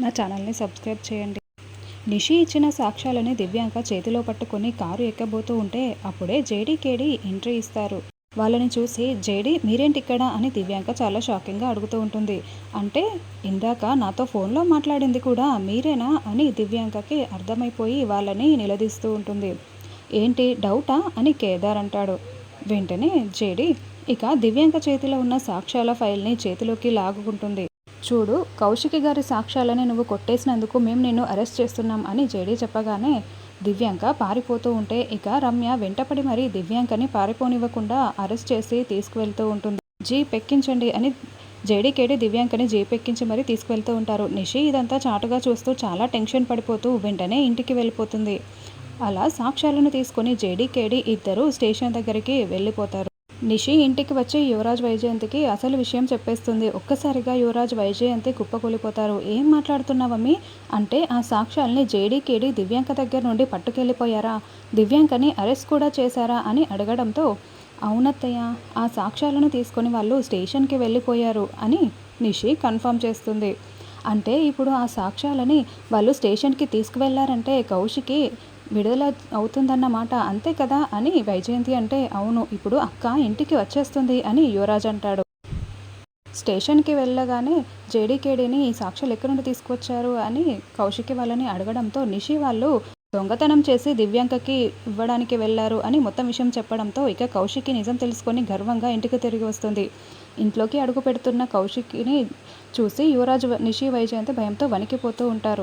నా ఛానల్ని సబ్స్క్రైబ్ చేయండి. నిషి ఇచ్చిన సాక్ష్యాలని దివ్యాంక చేతిలో పట్టుకొని కారు ఎక్కబోతూ ఉంటే అప్పుడే జేడీకేడీ ఎంట్రీ ఇస్తారు. వాళ్ళని చూసి జేడీ మీరేంటి ఇక్కడ అని దివ్యాంక చాలా షాకింగ్గా అడుగుతూ ఉంటుంది. అంటే ఇందాక నాతో ఫోన్లో మాట్లాడింది కూడా మీరేనా? అని దివ్యాంకకి అర్థమైపోయి వాళ్ళని నిలదీస్తూ ఉంటుంది. ఏంటి డౌటా? అని కేదార్ అంటాడు. వెంటనే జేడీ ఇక దివ్యాంక చేతిలో ఉన్న సాక్ష్యాల ఫైల్ని చేతిలోకి లాగుకుంటుంది. చూడు కౌశికి గారి సాక్ష్యాలని నువ్వు కొట్టేసినందుకు మేము నిన్ను అరెస్ట్ చేస్తున్నాం అని జేడీ చెప్పగానే దివ్యాంక పారిపోతూ ఉంటే ఇక రమ్య వెంటపడి మరీ దివ్యాంకని పారిపోనివ్వకుండా అరెస్ట్ చేసి తీసుకువెళ్తూ ఉంటుంది. జీప్ ఎక్కించండి అని జేడీకేడి దివ్యాంకని జీప్ ఎక్కించి మరీ తీసుకువెళ్తూ ఉంటారు. నిషి ఇదంతా చాటుగా చూస్తూ చాలా టెన్షన్ పడిపోతూ వెంటనే ఇంటికి వెళ్ళిపోతుంది. అలా సాక్ష్యాలను తీసుకొని జేడీకేడి ఇద్దరు స్టేషన్ దగ్గరికి వెళ్ళిపోతారు. నిషి ఇంటికి వచ్చి యువరాజ్ వైజయంతికి అసలు విషయం చెప్పేస్తుంది. ఒక్కసారిగా యువరాజ్ వైజయంతి కుప్పకూలిపోతారు. ఏం మాట్లాడుతున్నావమ్మి? అంటే ఆ సాక్ష్యాల్ని జేడీకేడి దివ్యాంక దగ్గర నుండి పట్టుకెళ్ళిపోయారా? దివ్యాంకని అరెస్ట్ కూడా చేశారా? అని అడగడంతో అవునత్తయ్య ఆ సాక్ష్యాలను తీసుకొని వాళ్ళు స్టేషన్కి వెళ్ళిపోయారు అని నిషి కన్ఫర్మ్ చేస్తుంది. అంటే ఇప్పుడు ఆ సాక్ష్యాలని వాళ్ళు స్టేషన్కి తీసుకువెళ్ళారంటే కౌశికి విడుదల అవుతుందన్నమాట అంతే కదా అని వైజయంతి అంటే అవును ఇప్పుడు అక్క ఇంటికి వచ్చేస్తుంది అని యువరాజ్ అంటాడు. స్టేషన్కి వెళ్ళగానే జేడీకేడీని సాక్షులు ఎక్కడి నుండి తీసుకొచ్చారు అని కౌశికి వాళ్ళని అడగడంతో నిషి వాళ్ళు దొంగతనం చేసి దివ్యాంకకి ఇవ్వడానికి వెళ్ళారు అని మొత్తం విషయం చెప్పడంతో ఇక కౌశికి నిజం తెలుసుకొని గర్వంగా ఇంటికి తిరిగి వస్తుంది. ఇంట్లోకి అడుగు పెడుతున్న కౌశికిని చూసి యువరాజు నిషి వైజయంతి భయంతో వణికిపోతూ ఉంటారు.